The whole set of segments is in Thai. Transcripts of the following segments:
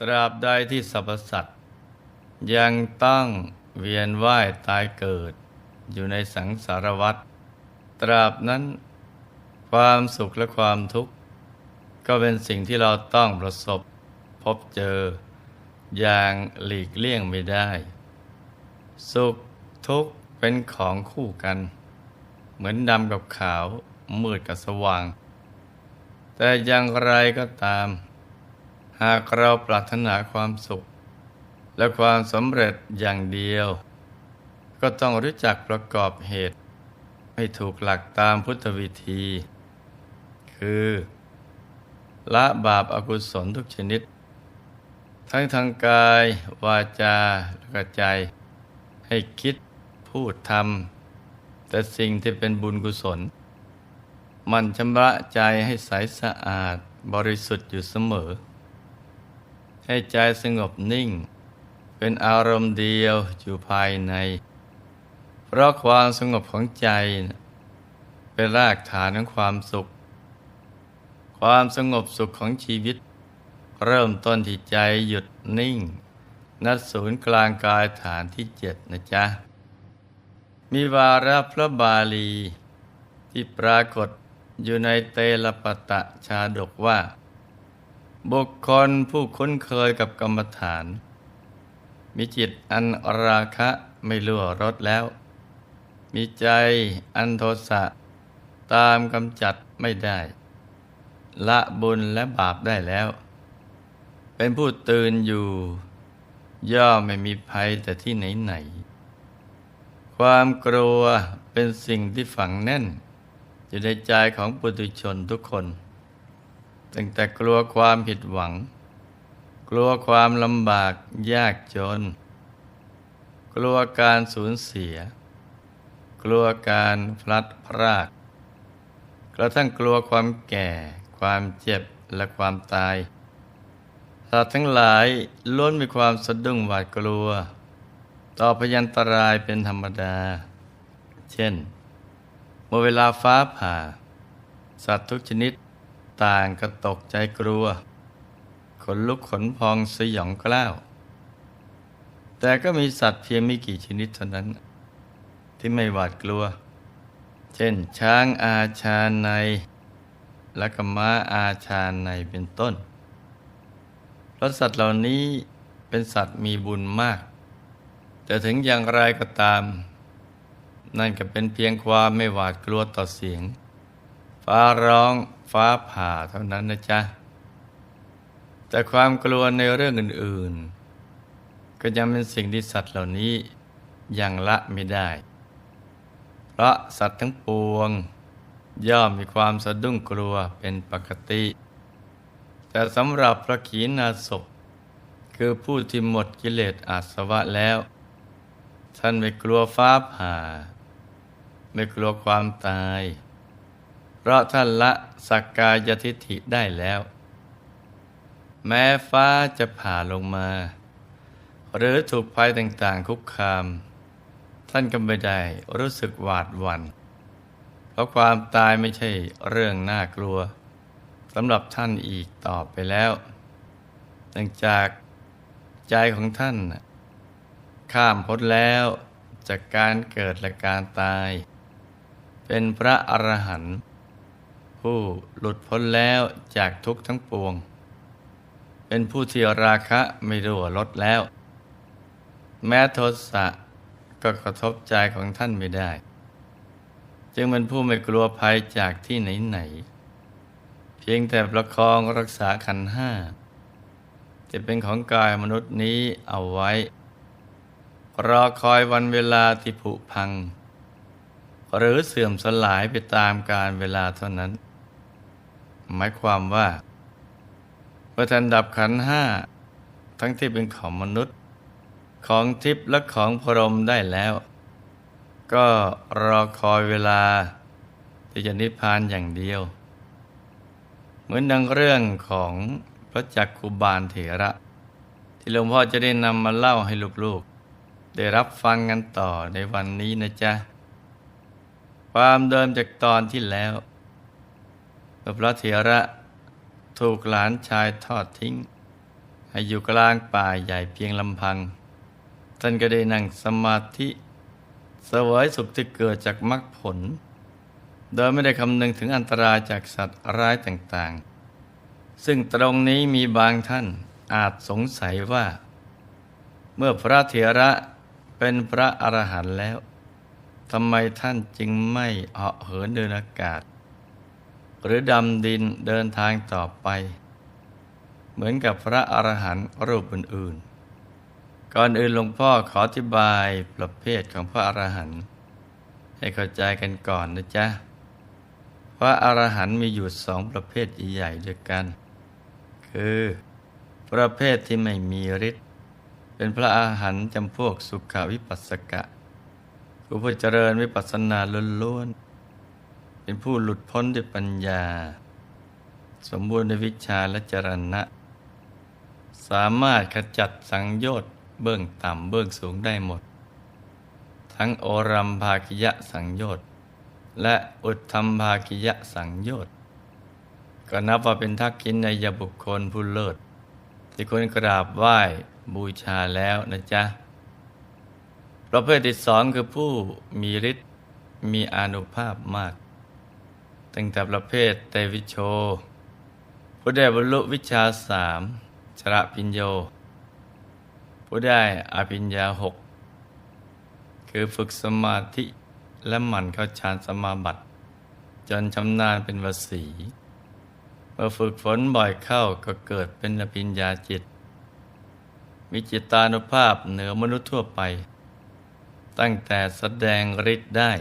ตราบใดที่สรรพสัตว์ยังต้องเวียนว่ายตายเกิด อยู่ในสังสารวัฏตราบนั้น ความสุขและความทุกข์ ก็เป็นสิ่งที่เราต้องประสบพบเจอ อย่างหลีกเลี่ยงไม่ได้ สุขทุกข์เป็นของคู่กัน เหมือนดำกับขาวมืดกับสว่าง แต่อย่างไรก็ตาม หากเราปรารถนาความสุข และความสำเร็จอย่างเดียว ก็ต้องรู้จักประกอบเหตุ ให้ถูกหลักตามพุทธวิธี คือละบาปอากุศลทุกชนิด ทั้งทางกาย วาจาและกใจ ให้คิดพูดทำแต่สิ่งที่เป็นบุญกุศล มันชำระใจให้ใสสะอาดบริสุทธิ์อยู่เสมอ ให้ใจสงบนิ่ง เป็นอารมณ์เดียวอยู่ภายใน เพราะความสงบของใจ เป็นรากฐานของความสุข ความสงบสุขของชีวิต เริ่มต้นที่ใจหยุดนิ่ง นัดศูนย์กลางกายฐานที่เจ็ดนะจ๊ะ มีวาระพระบาลี ที่ปรากฏอยู่ในเตลปตะชาดกว่า บุคคลผู้คุ้นเคยกับกรรมฐาน มีจิตอันราคะไม่ลั่วรสแล้ว มีใจอันโทสะตามกำจัดไม่ได้ ละบุญและบาปได้แล้ว เป็นผู้ตื่นอยู่ ย่อมไม่มีภัยแต่ที่ไหนไหน ความกลัวเป็นสิ่งที่ฝังแน่น อยู่ในใจของปุถุชนทุกคน ตั้งแต่กลัวความผิดหวัง กลัวความลำบากยากจน กลัวการสูญเสีย กลัวการพลัดพรากกระทั่งกลัวความแก่ ความเจ็บและความตายสัตว์ทั้งหลายล้วนมีความสะดุ้งหวาดกลัว ต่อพยันตรายเป็นธรรมดา เช่น เมื่อเวลาฟ้าผ่า สัตว์ทุกชนิด ต่างก็ตกใจกลัว ขนลุกขนพองสยองกล้าว แต่ก็มีสัตว์เพียงไม่กี่ชนิดเท่านั้น ที่ไม่หวาดกลัว เช่น ช้างอาชาใน และก็ม้าอาชาในเป็นต้นเพราะสัตว์เหล่านี้เป็นสัตว์มีบุญมาก แต่ถึงอย่างไรก็ตาม นั่นก็เป็นเพียงความไม่หวาดกลัวต่อเสียง ฟ้าร้อง ฟ้าผ่าเท่านั้นนะจ๊ะ แต่ความกลัวในเรื่องอื่น ๆ ก็ยังเป็นสิ่งที่สัตว์เหล่านี้ยังละไม่ได้ เพราะสัตว์ทั้งปวง ย่อมมีความสะดุ้งกลัวเป็นปกติ แต่สำหรับพระขีณาสพคือผู้ที่หมดกิเลสอาสวะแล้ว ท่านไม่กลัวฟ้าผ่า ไม่กลัวความตาย เพราะท่านละสักกายทิฏฐิได้แล้ว แม้ฟ้าจะผ่าลงมา หรือถูกภัยต่างๆ คุกคาม ท่านก็ไม่ได้รู้สึกหวาดหวัน่นเพราะความตายไม่ใช่เรื่องน่ากลัวสำหรับท่านอีกต่อไปแล้วเนื่องจากใจของท่านข้ามพ้นแล้วจากการเกิดและการตาย เป็นพระอรหันต์ ผู้หลุดพ้นแล้วจากทุกข์ทั้งปวง เป็นผู้ที่ราคะไม่รั่วลดแล้ว แม้โทสะก็กระทบใจของท่านไม่ได้ จึงเป็นผู้ไม่กลัวภัยจากที่ไหนๆเพียงแต่ประคองรักษาขันห้า จะเป็นของกายมนุษย์นี้เอาไว้ รอคอยวันเวลาที่ผุพังหรือเสื่อมสลายไปตามการเวลาเท่านั้น หมายความว่าเมื่อท่านดับขันห้าทั้งที่เป็นของมนุษย์ ของทิพย์และของพรหมได้แล้ว ก็รอคอยเวลาที่จะนิพพานอย่างเดียว เหมือนดังเรื่องของพระจักคุบาลเถระ ที่หลวงพ่อจะได้นำมาเล่าให้ลูกๆ ได้รับฟังกันต่อในวันนี้นะจ๊ะ ความเดิมจากตอนที่แล้ว พระเถระถูกหลานชายทอดทิ้ง ให้อยู่กลางป่าใหญ่เพียงลำพัง ท่านก็ได้นั่งสมาธิสวยสุขที่เกิดจากมรรคผล โดยไม่ได้คำนึงถึงอันตรายจากสัตว์ร้ายต่างๆ ซึ่งตรงนี้มีบางท่านอาจสงสัยว่า เมื่อพระเถระเป็นพระอรหันต์แล้วทำไมท่านจึงไม่เหาะเหินเดินอากาศ หรือดำดินเดินทางต่อไป เหมือนกับพระอรหันต์รูปอื่นๆ ก่อนอื่นหลวงพ่อขออธิบายประเภทของพระอรหันต์ให้เข้าใจกันก่อนนะจ๊ะ พระอรหันต์มีอยู่สองประเภทใหญ่ๆด้วยกัน คือ ประเภทที่ไม่มีฤทธิ์เป็นพระอาหารจำพวกสุขวิปัสสกะผู้เจริญวิปัสสนาล้วนๆ เป็นผู้หลุดพ้นด้วยปัญญา สมบูรณ์ในวิชาและจรณะ สามารถขจัดสังโยชน์เบื้องต่ำเบื้องสูงได้หมด ทั้งโอรัมภาคิยะสังโยชน์ และอุทธรรมภาคิยะสังโยชน์ ก็นับว่าเป็นทักษิณในยบุคคลผู้เลิศที่ควรกราบไหว้บูชาแล้วนะจ๊ะประเภทที่สองคือผู้มีฤทธิ์มีอานุภาพมาก ตั้งแต่ประเภทเตวิโช ผู้ได้บรรลุวิชาสามชระพิญโย ผู้ได้อภิญญาหกคือฝึกสมาธิและหมั่นเข้าฌานสมาบัติ จนชำนาญเป็นวสีเมื่อฝึกฝนบ่อยเข้าก็เกิดเป็นอภิญญาจิต มีจิตานุภาพเหนือมนุษย์ทั่วไป ตั้งแต่แสดงฤทธิ์ได้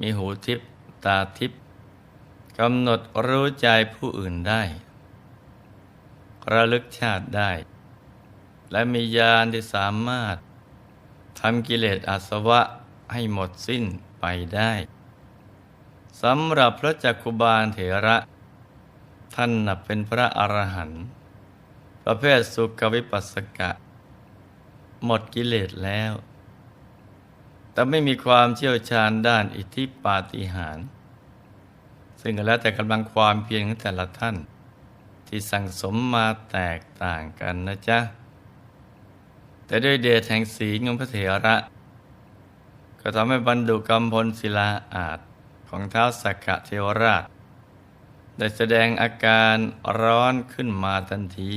มีหูทิพย์ ตาทิพย์กำหนดรู้ใจผู้อื่นได้ ระลึกชาติได้ และมีญาณที่สามารถทำกิเลสอาสวะให้หมดสิ้นไปได้สำหรับพระจักคุบาลเถระ ท่านนับเป็นพระอรหันต์ประเภทสุขวิปัสสกะ หมดกิเลสแล้ว แต่ไม่มีความเชี่ยวชาญด้านอิทธิปาฏิหาริย์ซึ่งก็แล้วแต่กำลังความเพียรของแต่ละท่าน ที่สั่งสมมาแตกต่างกันนะจ๊ะ แต่ด้วยเดชแห่งศีลของพระเถระ ก็ทำให้บรรดุกรรมพลศิลาอาจของเท้าสักกะเทวราช ได้แสดงอาการร้อนขึ้นมาทันที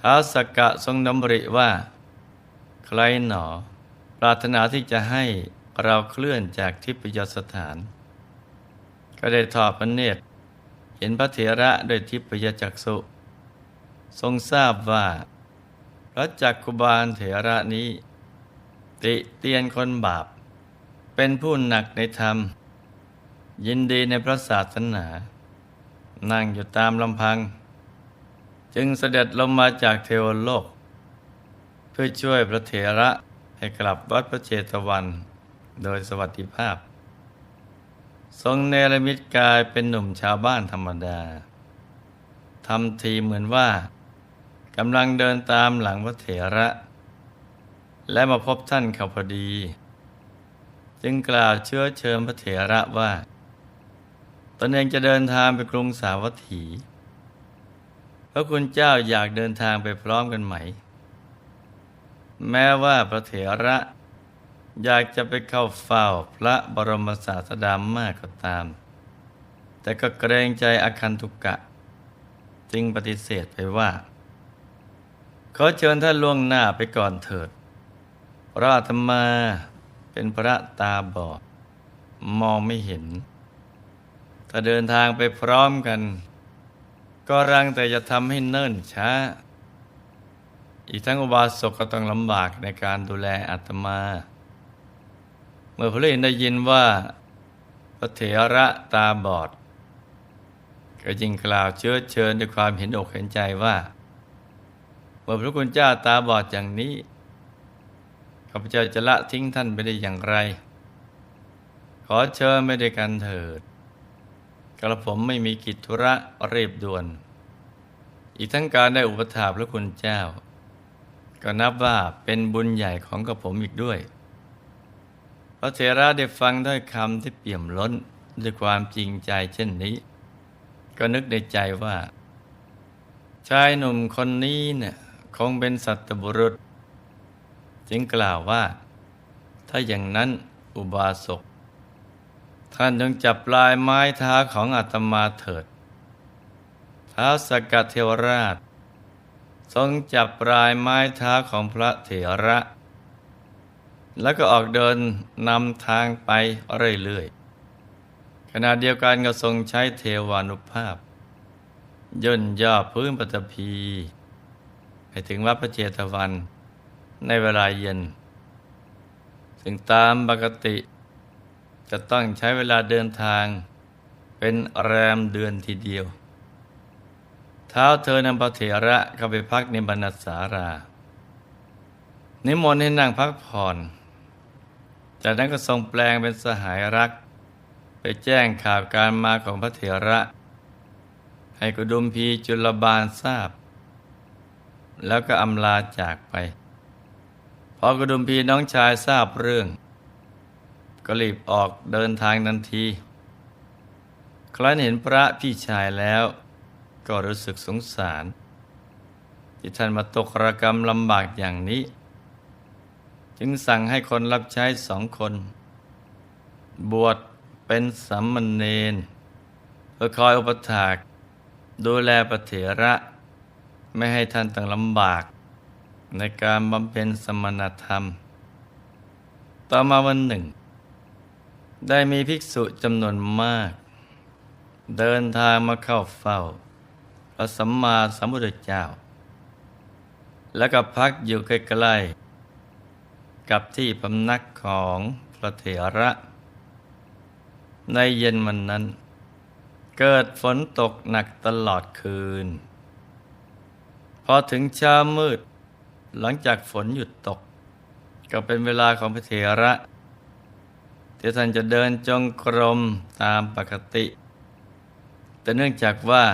ท้าวสักกะทรงดำริว่า ใครหนอ ปรารถนาที่จะให้เราเคลื่อนจากทิพยสถาน ก็ได้ทอดพระเนตร เห็นพระเถระด้วยทิพยจักษุทรงทราบว่า พระจักคุบาลเถระนี้ ติเตียนคนบาป เป็นผู้หนักในธรรม ยินดีในพระศาสนา นั่งอยู่ตามลำพัง จึงเสด็จลงมาจากเทวโลก เพื่อช่วยพระเถระ ให้กลับวัดพระเจตวันโดยสวัสดิภาพ ทรงเนรมิตกายเป็นหนุ่มชาวบ้านธรรมดาทำทีเหมือนว่ากำลังเดินตามหลังพระเถระ และมาพบท่านเขาพอดี จึงกล่าวเชื้อเชิญพระเถระว่า ตนเองจะเดินทางไปกรุงสาวัตถีพระคุณเจ้าอยากเดินทางไปพร้อมกันไหม แม้ว่าพระเถระอยากจะไปเข้าเฝ้าพระบรมศาสดามากก็ตาม แต่ก็เกรงใจอคันตุกะ จึงปฏิเสธไปว่าขอเชิญท่านล่วงหน้าไปก่อนเถิดพระอาตมาเป็นพระตาบอด มองไม่เห็น ถ้าเดินทางไปพร้อมกัน ก็รังแต่จะทำให้เนิ่นช้า อีกทั้งอุบาสกก็ต้องลำบากในการดูแลอาตมา เมื่อพระอินทร์ได้ยินว่าพระเถระตาบอด ก็ยิ่งกล่าวเชื้อเชิญด้วยความเห็นอกเห็นใจว่าเมื่อพระคุณเจ้าตาบอดอย่างนี้ข้าพเจ้าจะละทิ้งท่านไปได้อย่างไร ขอเชิญไม่ได้กันเถิด กระผมไม่มีกิจธุระรีบด่วน อีกทั้งการได้อุปถาพระคุณเจ้า ก็นับว่าเป็นบุญใหญ่ของกระผมอีกด้วย พระเถระได้ฟังด้วยคำที่เปี่ยมล้นด้วยความจริงใจเช่นนี้ ก็นึกในใจว่า ชายหนุ่มคนนี้เนี่ยคงเป็นสัตบุรุษ จึงกล่าวว่า ถ้าอย่างนั้นอุบาสกท่านจงจับปลายไม้เท้าของอาตมาเถิดท้าสกัดเทวราช ทรงจับปลายไม้เท้าของพระเถระ แล้วก็ออกเดินนำทางไปเรื่อยๆขณะเดียวกันก็ทรงใช้เทวานุภาพ ย่นย่อพื้นปฐพีให้ถึงวัดพระเจตวันในเวลาเย็น ซึ่งตามปกติ จะต้องใช้เวลาเดินทางเป็นแรมเดือนทีเดียว เท้าเธอนำพระเถระเข้าไปพักในบรรณสารา นิมนต์ให้นั่งพักผ่อน จากนั้นก็ทรงแปลงเป็นสหายรัก ไปแจ้งข่าวการมาของพระเถระ ให้กุดุมพีจุลบาลทราบ แล้วก็อำลาจากไป พอกุดุมพีน้องชายทราบเรื่อง ก็รีบออกเดินทางทันที ครั้นเห็นพระพี่ชายแล้ว ก็รู้สึกสงสารที่ท่านมาตกระกรรมลำบากอย่างนี้ จึงสั่งให้คนรับใช้สองคน บวชเป็นสัมมเนนเพื่อคอยอุปถาก ดูแลประเถระ ไม่ให้ท่านต้องลำบาก ในการบำเพ็ญสมณธรรม ต่อมาวันหนึ่ง ได้มีภิกษุจำนวนมาก เดินทางมาเข้าเฝ้า พระสัมมาสัมพุทธเจ้า แล้วก็พักอยู่ใกล้ๆกับที่พำนักของพระเถระ ในเย็นวันนั้น เกิดฝนตกหนักตลอดคืน พอถึงเช้ามืด หลังจากฝนหยุดตก ก็เป็นเวลาของพระเถระที่ท่านจะเดินจงกรมตามปกติ แต่เนื่องจากว่า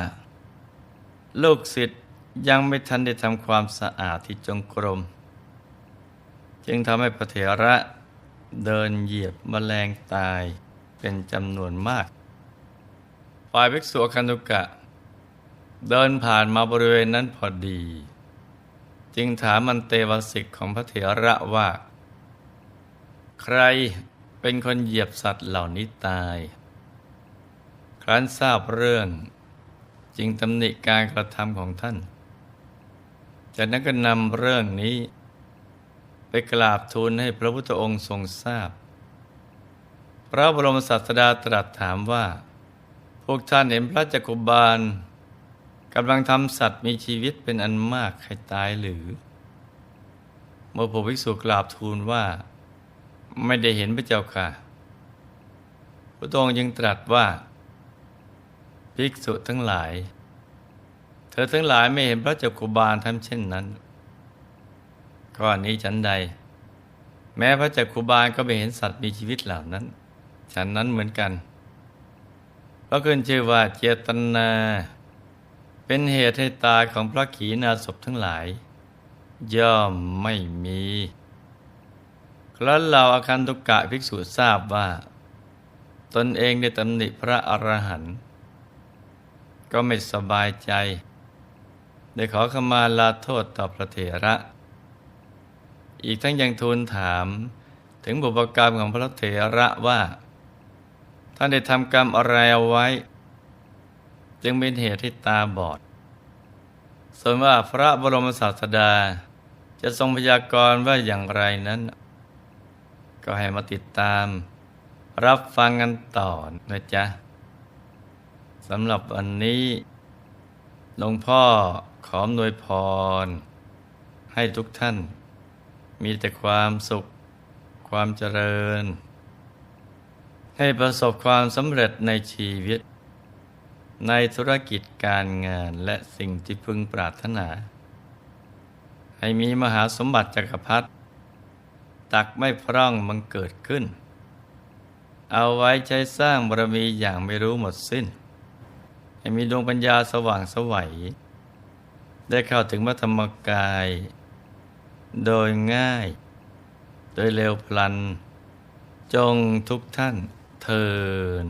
ลูกศิษย์ยังไม่ทันได้ทำความสะอาดที่จงกรม จึงทำให้พระเถระเดินเหยียบแมลงตายเป็นจำนวนมาก ฝ่ายภิกษุอคันตุกะ เดินผ่านมาบริเวณนั้นพอดี จึงถามมันเตวสิกของพระเถระว่า ใครเป็นคนเหยียบสัตว์เหล่านี้ตาย ครั้นทราบเรื่อง จึงตำหนิการกระทำของท่าน จากนั้นก็นำเรื่องนี้ ไปกราบทูลให้พระพุทธองค์ทรงทราบ พระบรมศาสดาตรัสถามว่า พวกท่านเห็นพระจักรบาลกำลังทำสัตว์มีชีวิตเป็นอันมากให้ตายหรือ เมื่อพระภิกษุกราบทูลว่า ไม่ได้เห็นพระเจ้าค่ะ พระองค์ยังตรัสว่า ภิกษุทั้งหลาย เธอทั้งหลายไม่เห็นพระจักรุบาลทำเช่นนั้นข้อนี้ฉันใด แม้พระจักรุบาลก็ไม่เห็นสัตว์มีชีวิตเหล่านั้น ฉันนั้นเหมือนกันเพราะขึ้นชื่อว่าเจตนา เป็นเหตุให้ตายของพระขีณาสพทั้งหลาย ย่อมไม่มีครั้นเราอาคันตุกะภิกษุทราบว่า ตนเองได้ตำหนิพระอรหันต์ ก็ไม่สบายใจ ได้ขอขมาลาโทษต่อพระเถระ อีกทั้งยังทูลถามถึงบุพกรรมของพระเถระว่า ท่านได้ทำกรรมอะไรเอาไว้ จึงเป็นเหตุให้ตาบอด ส่วนว่าพระบรมศาสดาจะทรงพยากรณ์ว่าอย่างไรนั้น ก็ให้มาติดตาม รับฟังกันต่อนะจ๊ะ สำหรับวันนี้หลวงพ่อขออำนวยพร ให้ทุกท่าน มีแต่ความสุข ความเจริญ ให้ประสบความสำเร็จในชีวิต ในธุรกิจการงานและสิ่งที่พึงปรารถนา ให้มีมหาสมบัติจักรพรรดิตักไม่พร่องมังเกิดขึ้น เอาไว้ใช้สร้างบารมีอย่างไม่รู้หมดสิ้น ให้มีดวงปัญญาสว่างสวัย ได้เข้าถึงมัธรรมกาย โดยง่าย โดยเร็วพลัน จงทุกท่านเทิน